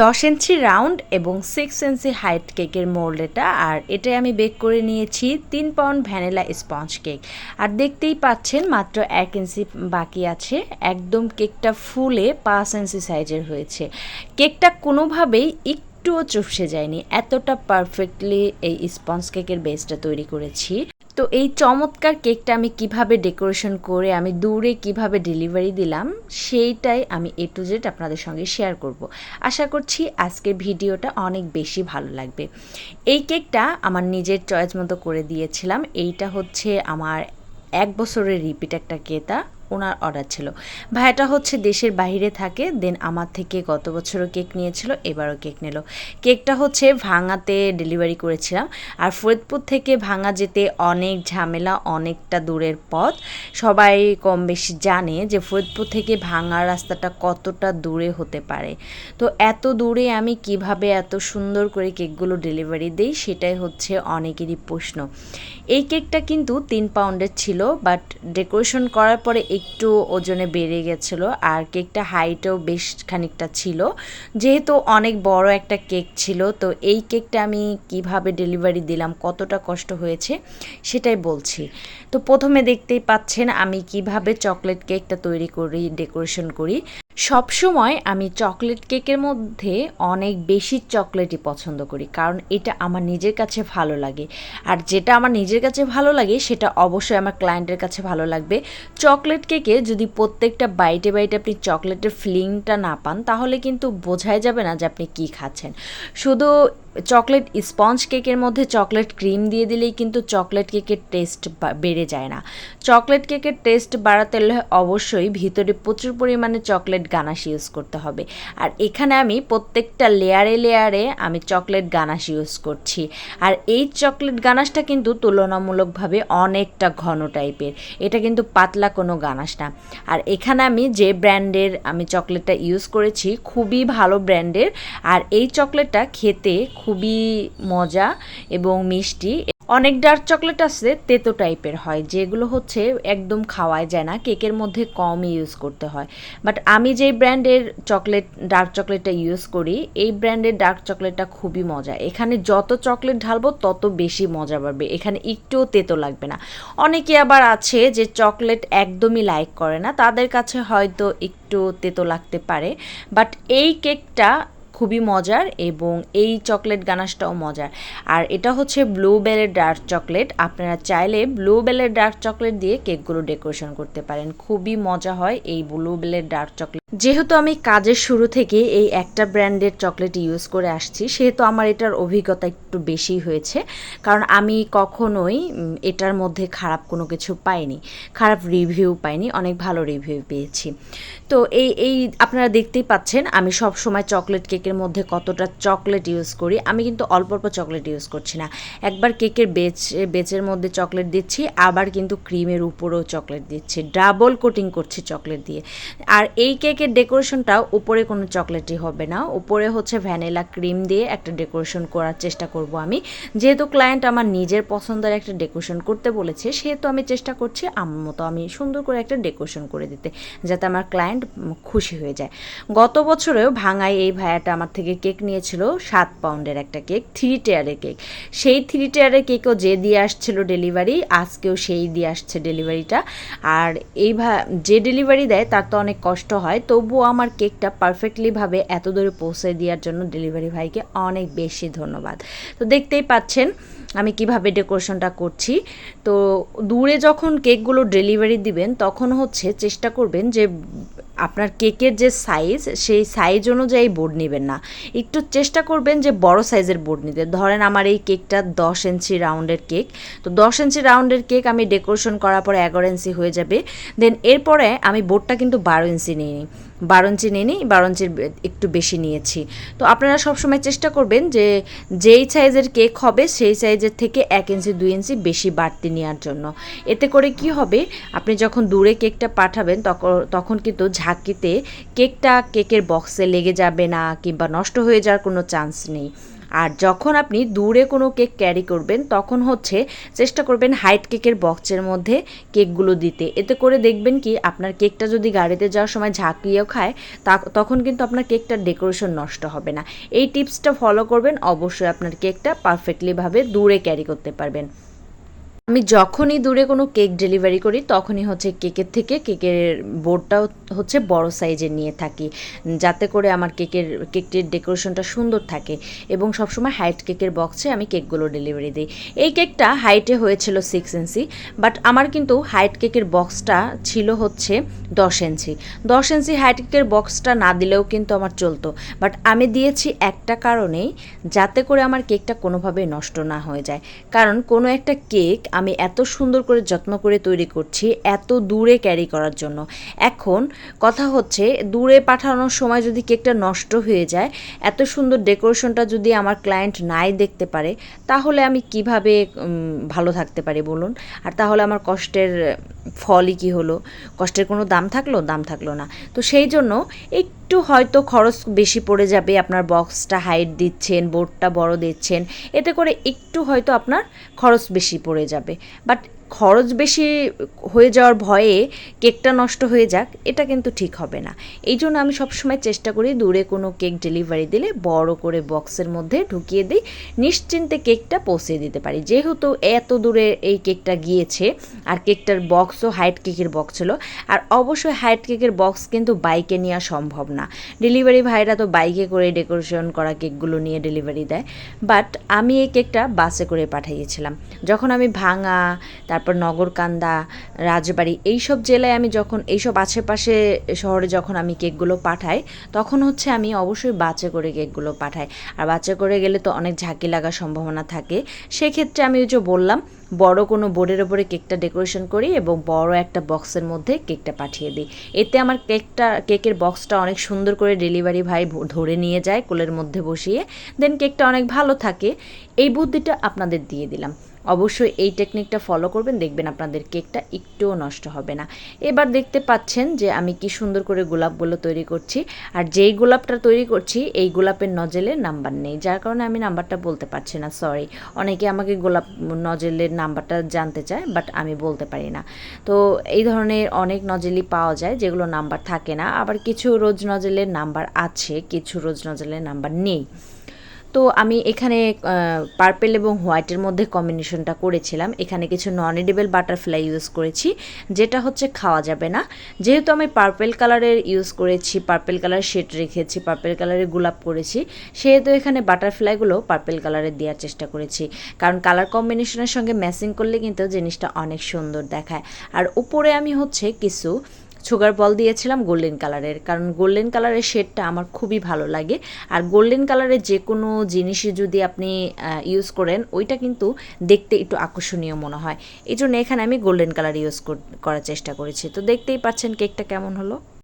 দশ inch round এবং six inch height কেকের মোল্ড এটা। আর এটাই আমি বেক করে নিয়েছি তিন পাউন্ড ভ্যানিলা স্পঞ্জ কেক। আর দেখতেই পাচ্ছেন মাত্র এক ইঞ্চি বাকি আছে। একদম কেকটা ফুলে পাঁচ ইঞ্চি সাইজের হয়েছে। কেকটা কোনোভাবেই একটুও চুপসে যায়নি। এতটা পারফেক্টলি এই স্পঞ্জ কেকের বেসটা তৈরি করেছি। তো এই চমৎকার কেকটা আমি কীভাবে ডেকোরেশন করে আমি দূরে কীভাবে ডেলিভারি দিলাম, সেইটাই আমি এ টু জেড আপনাদের সঙ্গে শেয়ার করব। আশা করছি আজকের ভিডিওটা অনেক বেশি ভালো লাগবে। এই কেকটা আমার নিজের চয়েস মতো করে দিয়েছিলাম। এইটা হচ্ছে আমার এক বছরের রিপিট একটা কেতা ওনার অর্ডার ছিল। ভাইয়াটা হচ্ছে দেশের বাইরে থাকে দেন আমার থেকে গত বছরও কেক নিয়েছিল, এবারও কেক নিল। কেকটা হচ্ছে ভাঙাতে ডেলিভারি করেছিলাম। আর ফরিদপুর থেকে ভাঙা যেতে অনেক ঝামেলা, অনেকটা দূরের পথ। সবাই কম বেশি জানে যে ফরিদপুর থেকে ভাঙা রাস্তাটা কতটা দূরে হতে পারে। তো এত দূরে আমি কীভাবে এত সুন্দর করে কেকগুলো ডেলিভারি দিই, সেটাই হচ্ছে অনেকেরই প্রশ্ন। এই কেকটা কিন্তু তিন পাউন্ডের ছিল বাট ডেকোরেশন করার পরে একটু ওজনে বেড়ে গেছিল আর কেকটা হাইটও বেশ খানিকটা ছিল। যেহেতু অনেক বড় একটা কেক ছিল, তো এই কেকটা আমি কীভাবে ডেলিভারি দিলাম, কতটা কষ্ট হয়েছে সেটাই বলছি। তো প্রথমে দেখতেই পাচ্ছেন আমি কীভাবে চকলেট কেকটা তৈরি করি, ডেকোরেশন করি। সবসময় আমি চকলেট কেকের মধ্যে অনেক বেশি চকলেটই পছন্দ করি, কারণ এটা আমার নিজের কাছে ভালো লাগে। আর যেটা আমার নিজের কাছে ভালো লাগে, সেটা অবশ্যই আমার ক্লায়েন্টের কাছে ভালো লাগবে। চকলেট কেকে যদি প্রত্যেকটা বাইটে বাইটে আপনি চকলেটের ফিলিংটা না পান, তাহলে কিন্তু বোঝাই যাবে না যে আপনি কী খাচ্ছেন। শুধু চকলেট, স্পঞ্জ কেকের মধ্যে চকলেট ক্রিম দিয়ে দিলেই কিন্তু চকলেট কেকের টেস্ট বেড়ে যায় না। চকলেট কেকের টেস্ট বাড়াতে হলে অবশ্যই ভিতরে প্রচুর পরিমাণে চকলেট গানাশ ইউজ করতে হবে। আর এখানে আমি প্রত্যেকটা লেয়ারে লেয়ারে আমি চকলেট গানাশ ইউজ করছি। আর এই চকলেট গানাশটা কিন্তু তুলনামূলকভাবে অনেকটা ঘন টাইপের। এটা কিন্তু পাতলা কোনো গানাশ না। আর এখানে আমি যে ব্র্যান্ডের আমি চকলেটটা ইউজ করেছি, খুবই ভালো ব্র্যান্ডের। আর এই চকলেটটা খেতে খুবই মজা এবং মিষ্টি। অনেক ডার্ক চকলেট আছে, তেতো টাইপের হয়, যেগুলো হচ্ছে একদম খাওয়াই যায় না, কেকের মধ্যে কম ইউজ করতে হয়। বাট আমি যেই ব্র্যান্ডের চকলেট ডার্ক চকলেটটা ইউজ করি, এই ব্র্যান্ডের ডার্ক চকলেটটা খুবই মজা। এখানে যত চকলেট ঢালবো, তত বেশি মজা পাবে এখানে একটুও তেতো লাগবে না। অনেকে আবার আছে যে চকলেট একদমই লাইক করে না, তাদের কাছে হয়তো একটু তেতো লাগতে পারে। বাট এই কেকটা খুবই মজার এবং এই চকলেট গানাশটাও মজার। আর এটা হচ্ছে ব্লু বেলের ডার্ক চকলেট আপনারা চাইলে ব্লু বেলের ডার্ক চকলেট দিয়ে কেকগুলো ডেকোরেশন করতে পারেন। খুবই মজা হয় এই ব্লু ব্লুবেলের ডার্ক চকলেট যেহেতু আমি কাজের শুরু থেকে এই একটা ব্র্যান্ডের চকলেট ইউজ করে আসছি, সেহেতু আমার এটার অভিজ্ঞতা একটু বেশি হয়েছে। কারণ আমি কখনোই এটার মধ্যে খারাপ কোনো কিছু পাইনি। খারাপ রিভিউ পাইনি, অনেক ভালো রিভিউ পেয়েছি। তো এই এই আপনারা দেখতেই পাচ্ছেন, আমি সব সময় চকলেট কেকের মধ্যে কতটা চকলেট ইউজ করি। আমি কিন্তু অল্প অল্প চকলেট ইউজ করছি না। একবার কেকের বেচ, বেচের মধ্যে চকলেট দিচ্ছি, আবার কিন্তু ক্রিমের উপরেও চকলেট দিচ্ছি। ডাবল কোটিং করছি চকলেট দিয়ে। আর এই কেকের ডেকোরেশনটাও উপরে কোনো চকলেটই হবে না। উপরে হচ্ছে ভ্যানিলা ক্রিম দিয়ে একটা ডেকোরেশন করার চেষ্টা করব আমি। যেহেতু ক্লায়েন্ট আমার নিজের পছন্দের একটা ডেকোরেশন করতে বলেছে, সেহেতু আমি চেষ্টা করছি আমার মতো আমি সুন্দর করে একটা ডেকোরেশন করে দিতে, যাতে আমার ক্লায়েন্ট খুশি হয়ে যায়। গত বছরেও ভাঙায় এই ভাইয়াটা আমার থেকে কেক নিয়েছিল, সাত পাউন্ডের একটা কেক থ্রি টেয়ারের কেক। সেই থ্রি টেয়ারের কেকও যে দিয়ে আসছিল ডেলিভারি, আজকেও সেই দিয়ে আসছে ডেলিভারিটা। আর এই যে ডেলিভারি দেয় তার তো অনেক কষ্ট হয় তবুও আমার কেকটা পারফেক্টলিভাবে এত দূরে পৌঁছে দেওয়ার জন্য ডেলিভারি ভাইকে অনেক বেশি ধন্যবাদ। তো দেখতেই পাচ্ছেন আমি কীভাবে ডেকোরেশনটা করছি। তো দূরে যখন কেকগুলো ডেলিভারি দিবেন, তখন হচ্ছে চেষ্টা করবেন যে আপনার কেকের যে সাইজ সেই সাইজ অনুযায়ী বোর্ড নেবেন না। একটু চেষ্টা করবেন যে বড় সাইজের বোর্ড নিতে। ধরেন আমার এই কেকটা দশ ইঞ্চি রাউন্ডের কেক তো দশ ইঞ্চি রাউন্ডের কেক আমি ডেকোরেশন করার পরে এগারো ইঞ্চি হয়ে যাবে। দেন এরপরে আমি বোর্ডটা কিন্তু বারো ইঞ্চি নিয়ে নিই। বারো ইঞ্চি নিয়ে নিই বারো ইঞ্চির একটু বেশি নিয়েছি। তো আপনারা সবসময় চেষ্টা করবেন যে যেই সাইজের কেক হবে সেই সাইজের থেকে এক ইঞ্চি, দুই ইঞ্চি বেশি বাড়তি নেওয়ার জন্য। এতে করে কি হবে, আপনি যখন দূরে কেকটা পাঠাবেন তখন তখন কিন্তু ঝাঁকিতে কেকটা কেকের বক্সে লেগে যাবে না কিংবা নষ্ট হয়ে যাওয়ার কোনো চান্স নেই। আর যখন আপনি দূরে কোনো কেক ক্যারি করবেন, তখন হচ্ছে চেষ্টা করবেন হাইট কেকের বক্সের মধ্যে কেকগুলো দিতে। এতে করে দেখবেন কি, আপনার কেকটা যদি গাড়িতে যাওয়ার সময় ঝাঁকিয়েও খায়, তা তখন কিন্তু আপনার কেকটার ডেকোরেশন নষ্ট হবে না। এই টিপসটা ফলো করবেন, অবশ্যই আপনার কেকটা পারফেক্টলিভাবে দূরে ক্যারি করতে পারবেন। আমি যখনই দূরে কোনো কেক ডেলিভারি করি, তখনই হচ্ছে কেকের থেকে কেকের বোর্ডটাও হচ্ছে বড় সাইজের নিয়ে থাকি। যাতে করে আমার কেকের, কেকটির ডেকোরেশনটা সুন্দর থাকে এবং সবসময় হাইট কেকের বক্সে আমি কেকগুলো ডেলিভারি দিই। এই কেকটা হাইটে হয়েছিল সিক্স ইঞ্চি বাট আমার কিন্তু হাইট কেকের বক্সটা ছিল হচ্ছে দশ ইঞ্চি দশ ইঞ্চি হাইট কেকের বক্সটা না দিলেও কিন্তু আমার চলতো বাট আমি দিয়েছি একটা কারণেই যাতে করে আমার কেকটা কোনোভাবে নষ্ট না হয়ে যায়। কারণ কোনো একটা কেক আমি এত সুন্দর করে যত্ন করে তৈরি করছি, এত দূরে ক্যারি করার জন্য। এখন কথা হচ্ছে, দূরে পাঠানোর সময় যদি কেকটা নষ্ট হয়ে যায়, এত সুন্দর ডেকোরেশনটা যদি আমার ক্লায়েন্ট নাই দেখতে পারে, তাহলে আমি কীভাবে ভালো থাকতে পারি বলুন? আর তাহলে আমার কষ্টের ফলই কি হলো? কষ্টের কোনো দাম থাকল? দাম থাকল না। তো সেই জন্য একটু হয়তো খরচ বেশি পড়ে যাবে আপনার বক্সটা হাইট দিচ্ছেন বোর্ডটা বড় দিচ্ছেন, এতে করে একটু হয়তো আপনার খরচ বেশি পড়ে যাবে। বাট খরচ বেশি হয়ে যাওয়ার ভয়ে কেকটা নষ্ট হয়ে যাক, এটা কিন্তু ঠিক হবে না। এই জন্য আমি সবসময় চেষ্টা করি দূরে কোনো কেক ডেলিভারি দিলে বড় করে বক্সের মধ্যে ঢুকিয়ে দিই, নিশ্চিন্তে কেকটা পৌঁছে দিতে পারি। যেহেতু এত দূরে এই কেকটা গিয়েছে, আর কেকটার বক্সও হাইট কেকের বক্স ছিল, আর অবশ্যই হাইট কেকের বক্স কিন্তু বাইকে নেওয়া সম্ভব না। ডেলিভারি ভাইরা তো বাইকে করে ডেকোরেশন করা কেকগুলো নিয়ে ডেলিভারি দেয়, বাট আমি এই কেকটা বাসে করে পাঠিয়েছিলাম। যখন আমি ভাঙা তারপর নগরকান্দা, রাজবাড়ি, এইসব জেলায় আমি যখন, এইসব আশেপাশে শহরে যখন আমি কেকগুলো পাঠাই, তখন হচ্ছে আমি অবশ্যই বাসে করে কেকগুলো পাঠাই। আর বাসে করে গেলে তো অনেক ঝাঁকি লাগার সম্ভাবনা থাকে। সেক্ষেত্রে আমি ওই যে বললাম, বড় কোনো বোর্ডের ওপরে কেকটা ডেকোরেশন করি এবং বড় একটা বক্সের মধ্যে কেকটা পাঠিয়ে দিই। এতে আমার কেকটা, কেকের বক্সটা অনেক সুন্দর করে ডেলিভারি ভাই ধরে নিয়ে যায় কোলের মধ্যে বসিয়ে। দেন কেকটা অনেক ভালো থাকে। এই বুদ্ধিটা আপনাদের দিয়ে দিলাম। অবশ্যই এই টেকনিকটা ফলো করবেন, দেখবেন আপনাদের কেকটা একটুও নষ্ট হবে না। এবার দেখতে পাচ্ছেন যে আমি কি সুন্দর করে গোলাপগুলো তৈরি করছি। আর যেই গোলাপটা তৈরি করছি, এই গোলাপের নজেলের নাম্বার নেই, যার কারণে আমি নাম্বারটা বলতে পারছি না সরি অনেকে আমাকে গোলাপ নজেলের নাম্বারটা জানতে চায় বাট আমি বলতে পারি না। তো এই ধরনের অনেক নজেলই পাওয়া যায়, যেগুলো নাম্বার থাকে না। আবার কিছু রোজ নজেলের নাম্বার আছে, কিছু রোজ নজেলের নাম্বার নেই। তো আমি এখানে পার্পেল এবং হোয়াইটের মধ্যে কম্বিনেশনটা করেছিলাম। এখানে কিছু নন এডিবল বাটারফ্লাই ইউজ করেছি, যেটা হচ্ছে খাওয়া যাবে না। যেহেতু আমি পার্পেল কালারের ইউজ করেছি পার্পেল কালার শেড রেখেছি পার্পেল কালারের গোলাপ করেছি, সেহেতু এখানে বাটারফ্লাইগুলো পার্পেল কালারের দেওয়ার চেষ্টা করেছি। কারণ কালার কম্বিনেশনের সঙ্গে ম্যাচিং করলে কিন্তু জিনিসটা অনেক সুন্দর দেখায়। আর উপরে আমি হচ্ছে কিছু সুগার বল দিয়েছিলাম গোল্ডেন কালারের কারণ গোল্ডেন কালারের শেডটা আমার খুবই ভালো লাগে। আর গোল্ডেন কালারের যে কোনো জিনিসই যদি আপনি ইউজ করেন, ওইটা কিন্তু দেখতে একটু আকর্ষণীয় মনে হয়। এই জন্য এখানে আমি গোল্ডেন কালার ইউজ করার চেষ্টা করেছি। তো দেখতেই পাচ্ছেন কেকটা কেমন হলো।